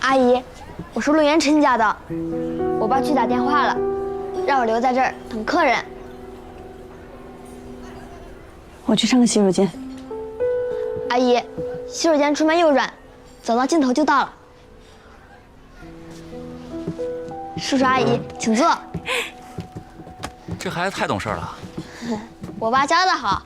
阿姨，我是陆元琛家的，我爸去打电话了，让我留在这儿等客人。我去上个洗手间。阿姨，洗手间出门右转，走到尽头就到了。叔叔阿姨，请坐。这孩子太懂事了。我爸教的好。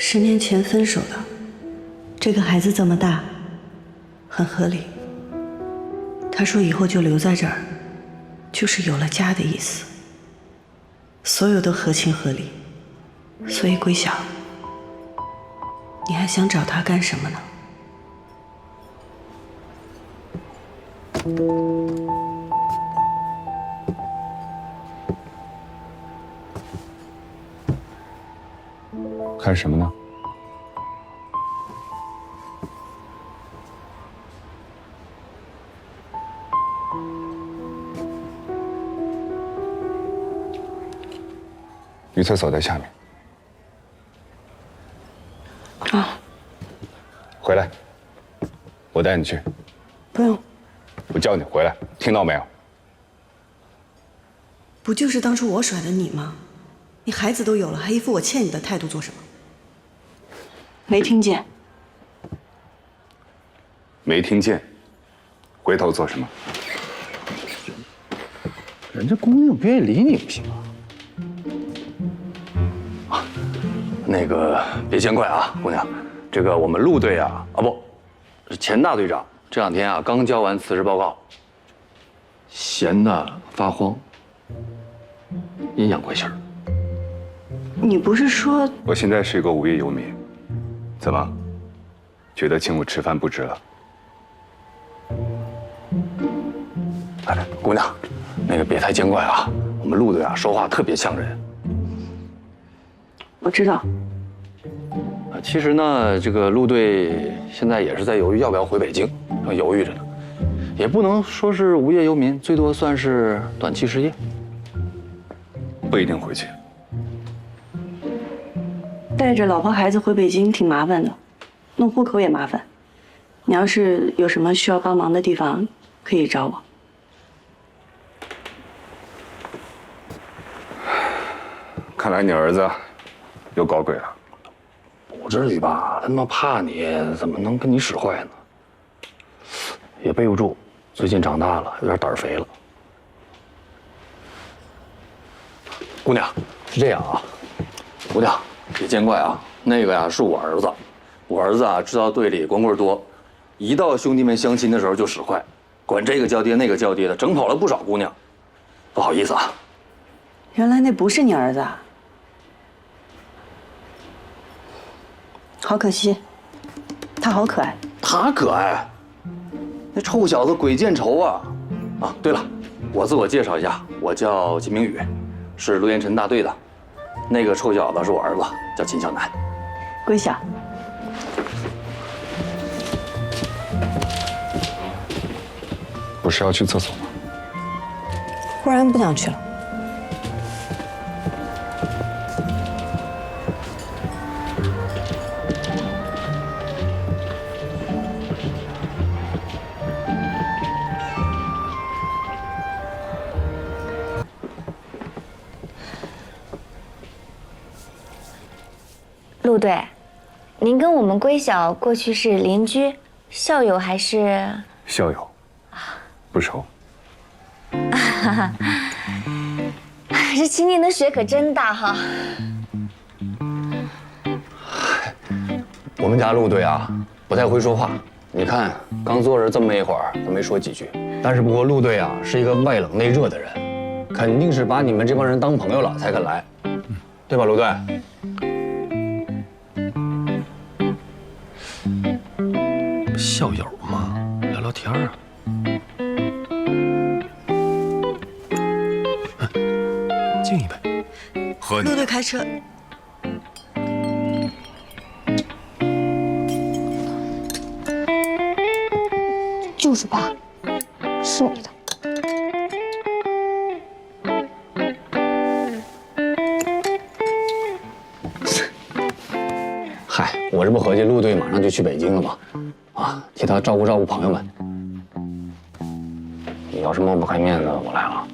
十年前分手的，这个孩子这么大，很合理。他说以后就留在这儿，就是有了家的意思。所有都合情合理，所以归晓，你还想找他干什么呢？看什么呢？女厕所在下面。啊，回来，我带你去。不用，我叫你回来，听到没有？不就是当初我甩的你吗？你孩子都有了，还一副我欠你的态度做什么？没听见？没听见？回头做什么？人家姑娘不愿意理你不行啊。那个别见怪啊，姑娘，这个我们陆队啊，啊不，是钱大队长这两天啊刚交完辞职报告，闲的发慌，阴阳怪气儿。你不是说我现在是一个无业游民，怎么？觉得请我吃饭不值了？哎，姑娘，那个别太见怪啊，我们陆队啊说话特别呛人。我知道，啊，其实呢，这个陆队现在也是在犹豫要不要回北京，正犹豫着呢，也不能说是无业游民，最多算是短期失业。不一定回去。带着老婆孩子回北京挺麻烦的，弄户口也麻烦。你要是有什么需要帮忙的地方，可以找我。看来你儿子又搞鬼了。不至于吧？他妈怕你，怎么能跟你使坏呢？也背不住，最近长大了，有点胆儿肥了。姑娘，是这样啊，姑娘，别见怪啊，那个呀是我儿子，我儿子啊知道队里光棍多，一到兄弟们相亲的时候就使坏，管这个叫爹那个叫爹的，整跑了不少姑娘。不好意思啊，原来那不是你儿子啊，好可惜，他好可爱。他可爱，那臭小子鬼见愁啊！啊，对了，我自我介绍一下，我叫金明宇，是陆延辰大队的。那个臭小子是我儿子，叫秦小南。归晓，不是要去厕所吗？忽然不想去了。您跟我们归小过去是邻居、校友还是？校友，不熟。这秦宁的雪可真大哈！我们家陆队啊，不太会说话。你看，刚坐着这么一会儿，都没说几句。但是不过陆队啊，是一个外冷内热的人，肯定是把你们这帮人当朋友了才肯来，对吧，陆队？校友嘛，聊聊天啊。敬一杯。回。陆队开车。就是爸，是你的。嗨，我这不合计陆队马上就去北京了吗？啊，替他照顾照顾朋友们。你要是抹不开面子，我来了。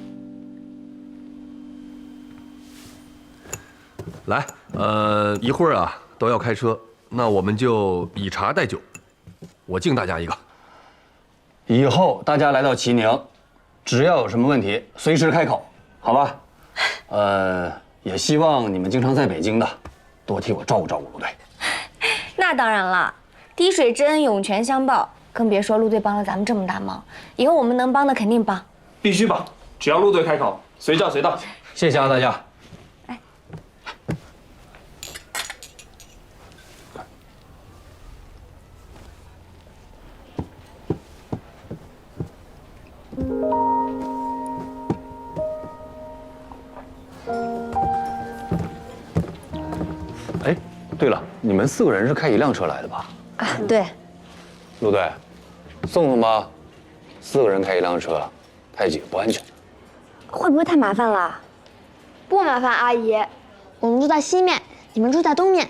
来，呃，一会儿啊都要开车，那我们就以茶代酒，我敬大家一个。以后大家来到齐宁，只要有什么问题，随时开口，好吧？呃，也希望你们经常在北京的，多替我照顾照顾陆队。那当然了，滴水之恩涌泉相报，更别说陆队帮了咱们这么大忙，以后我们能帮的肯定帮。必须帮，只要陆队开口，随叫随到。谢谢啊，大家。哎，对了，你们四个人是开一辆车来的吧？啊，对，陆队，送送吧。四个人开一辆车，太挤不安全。会不会太麻烦了？不麻烦，阿姨。我们住在西面，你们住在东面。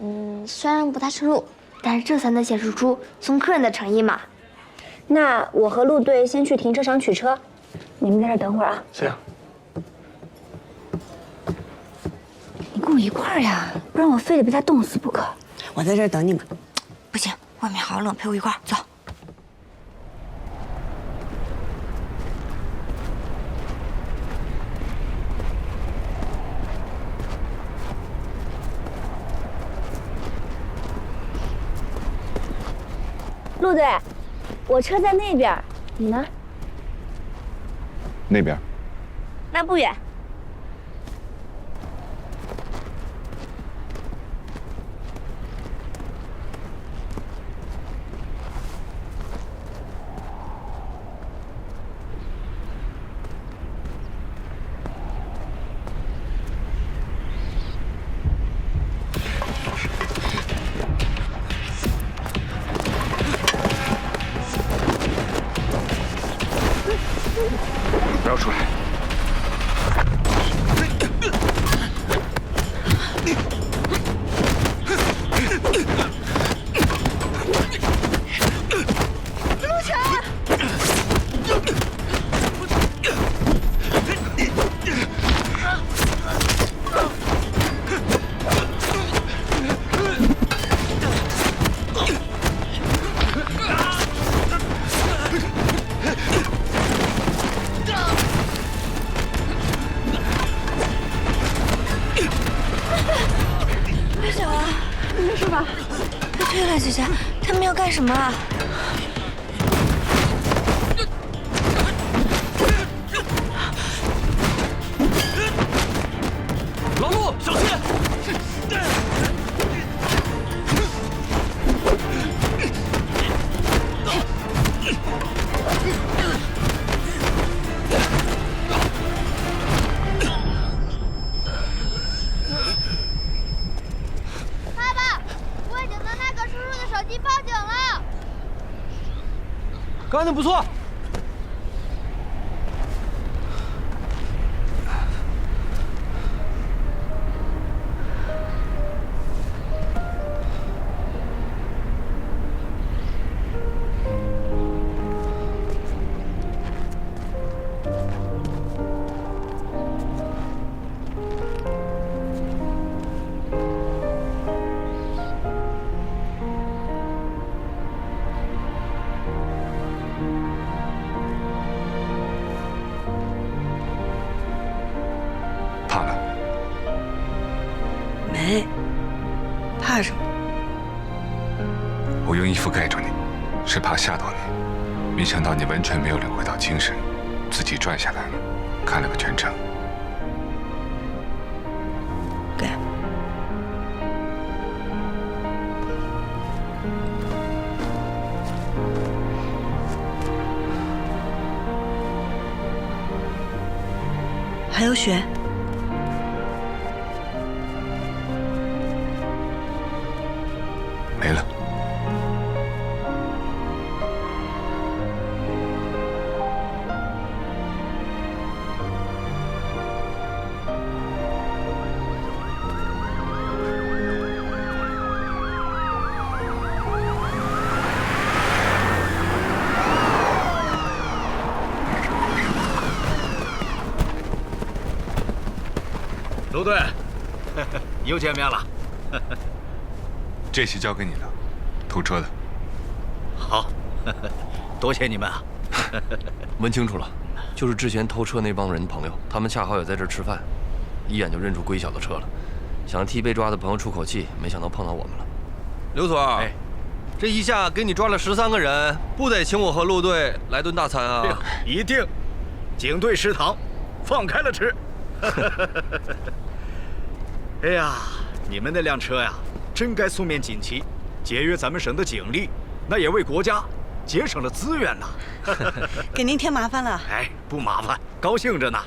嗯，虽然不太顺路，但是这才能显示出送客人的诚意嘛。那我和陆队先去停车场取车，你们在这等会儿啊。行。你跟我一块儿呀，不然我非得被他冻死不可。我在这儿等你们。不行，外面好冷，陪我一块儿走。陆队，我车在那边，你呢？那边。那不远。么啊？老陆，小心！不错。没想到你完全没有领会到精神，自己转下来了，看了个全程。盖。还有雪。陆队，又见面了。这些交给你了，偷车的。好，多谢你们啊。问清楚了，就是之前偷车那帮人的朋友，他们恰好也在这儿吃饭，一眼就认出龟小的车了，想替被抓的朋友出口气，没想到碰到我们了。刘所，哎这一下给你抓了十三个人，不得请我和陆队来顿大餐啊？一定，警队食堂，放开了吃。哎呀，你们那辆车呀，真该送面锦旗，节约咱们省的警力，那也为国家节省了资源呐。给您添麻烦了。哎，不麻烦，高兴着呢。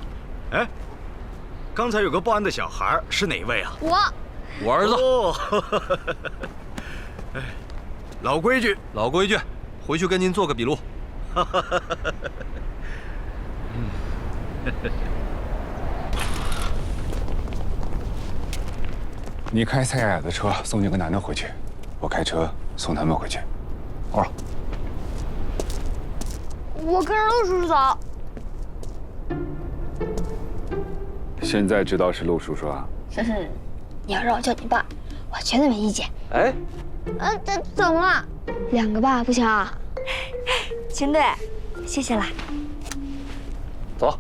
哎，刚才有个报案的小孩是哪位啊？我我儿子，哦，哎，老规矩，老规矩，回去跟您做个笔录。你开蔡雅雅的车送那个男的回去，我开车送他们回去。哦，我跟着陆叔叔走。现在知道是陆叔叔啊？哼哼，你要让我叫你爸，我绝对没意见。哎，嗯，怎怎么了？两个爸不行啊？秦队，谢谢啦。走。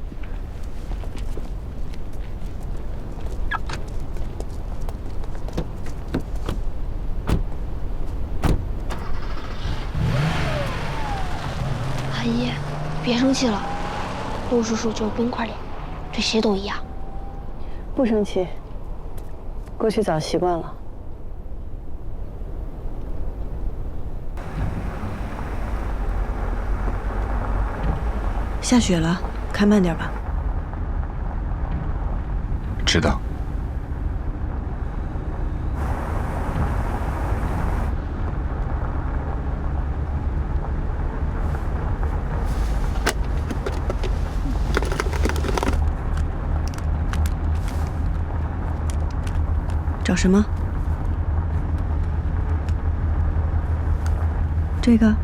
阿姨，别生气了。陆叔叔就是冰块脸，对谁都一样。不生气，过去早习惯了。下雪了，开慢点吧。知道。找什么？这个？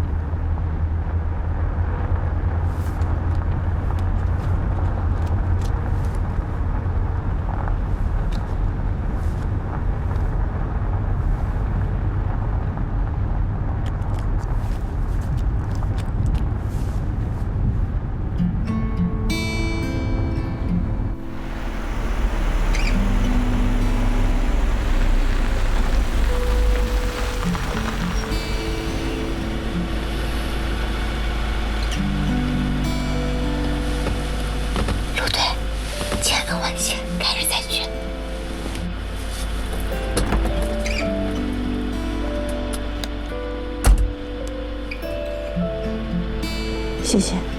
谢谢。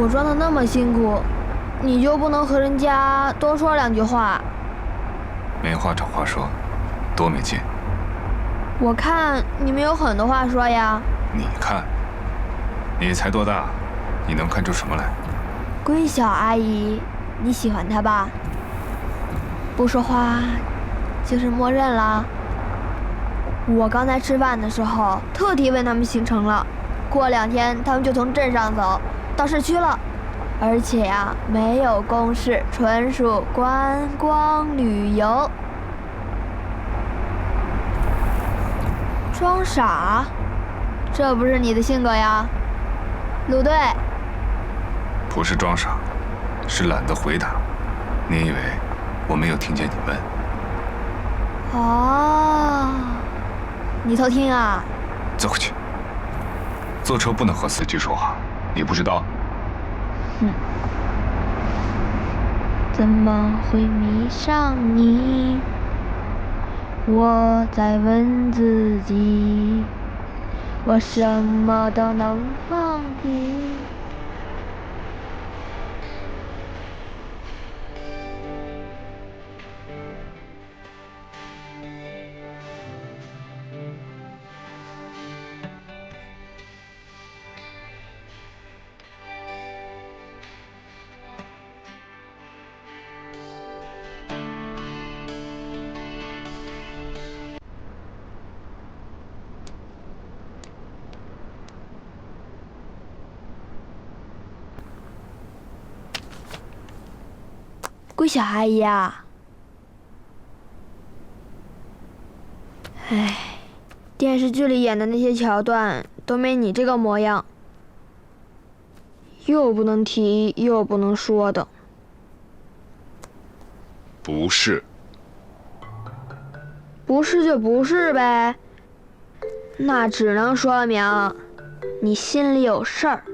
我装的那么辛苦，你就不能和人家多说两句话？没话找话说，多没劲。我看你们有很多话说呀。你看，你才多大，你能看出什么来？龟小阿姨，你喜欢他吧？不说话，就是默认啦。我刚才吃饭的时候，特地问他们行程了，过两天他们就从镇上走到市区了，而且呀，没有公事，纯属观光旅游。装傻？这不是你的性格呀，鲁队。不是装傻，是懒得回答。你以为我没有听见你问？哦，你偷听啊？走过去。坐车不能和司机说话，你不知道？哼怎么会迷上你？我在问自己，我什么都能放弃。桂小阿姨啊，唉，电视剧里演的那些桥段都没你这个模样，又不能提又不能说的。不是，不是就不是呗，那只能说明你心里有事儿。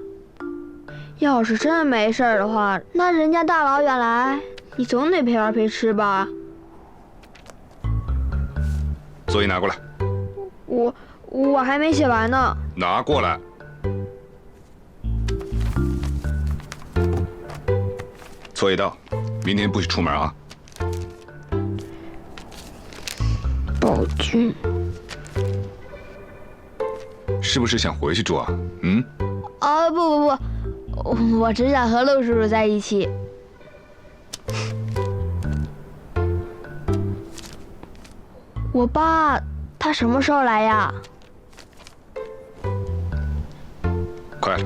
要是真没事儿的话，那人家大老远来，你总得陪玩陪吃吧？作业拿过来，我我还没写完呢。拿过来。作业到，明天不许出门啊。宝君，是不是想回去住啊？嗯，啊不不不，我我只想和陆叔叔在一起。我爸他什么时候来呀？快了，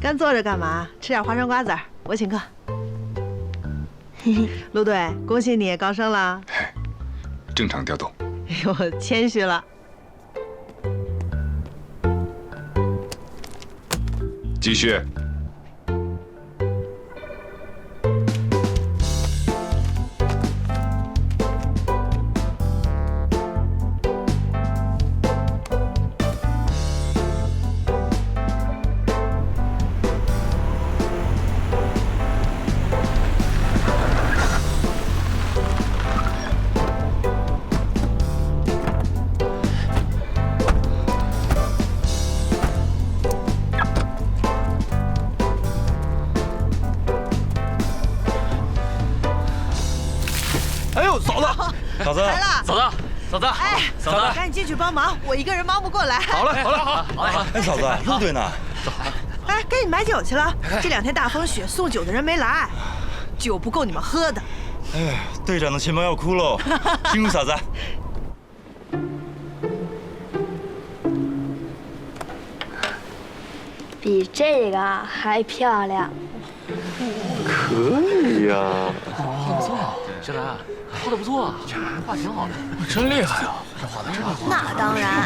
干坐着干嘛？吃点花生瓜子儿，我请客。陆队，恭喜你高升了！正常调动。哎呦，谦虚了。继续。嫂子，哎，嫂子，赶紧进去帮忙，我一个人忙不过来。好嘞，好嘞，好，好嘞。哎，嫂子，陆队呢？走哎，赶紧买酒去了。这两天大风雪，送酒的人没来，酒不够你们喝的。哎，队长的钱包要哭喽！辛苦嫂子。比这个还漂亮。可以呀。小兰，画的不错啊，画挺好的，真厉害啊！这画的真好。那当然。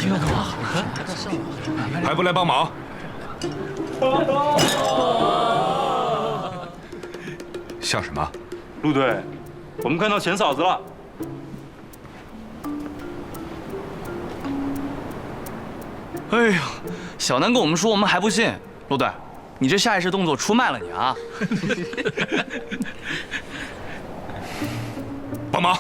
还不来帮忙？笑什么？陆队，我们看到钱嫂子了。哎呀，小南跟我们说，我们还不信。陆队，你这下意识动作出卖了你啊！帮忙！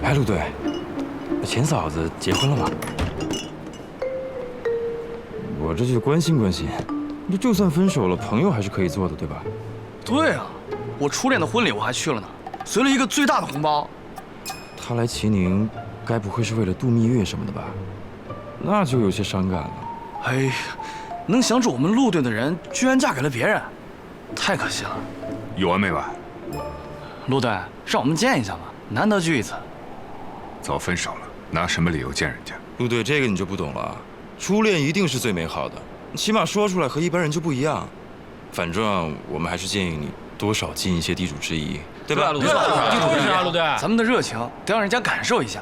哎，陆队，钱嫂子结婚了吗？我这就关心关心。这就算分手了，朋友还是可以做的，对吧？对啊，我初恋的婚礼我还去了呢，随了一个最大的红包。他来齐宁，该不会是为了度蜜月什么的吧？那就有些伤感了。哎呀，能想着我们陆队的人居然嫁给了别人，太可惜了。有完没完？陆队，让我们见一下嘛，难得聚一次。早分手了，拿什么理由见人家？陆队，这个你就不懂了。初恋一定是最美好的，起码说出来和一般人就不一样。反正我们还是建议你多少尽一些地主之谊，对吧？陆队，地主之谊啊，陆队。咱们的热情得让人家感受一下。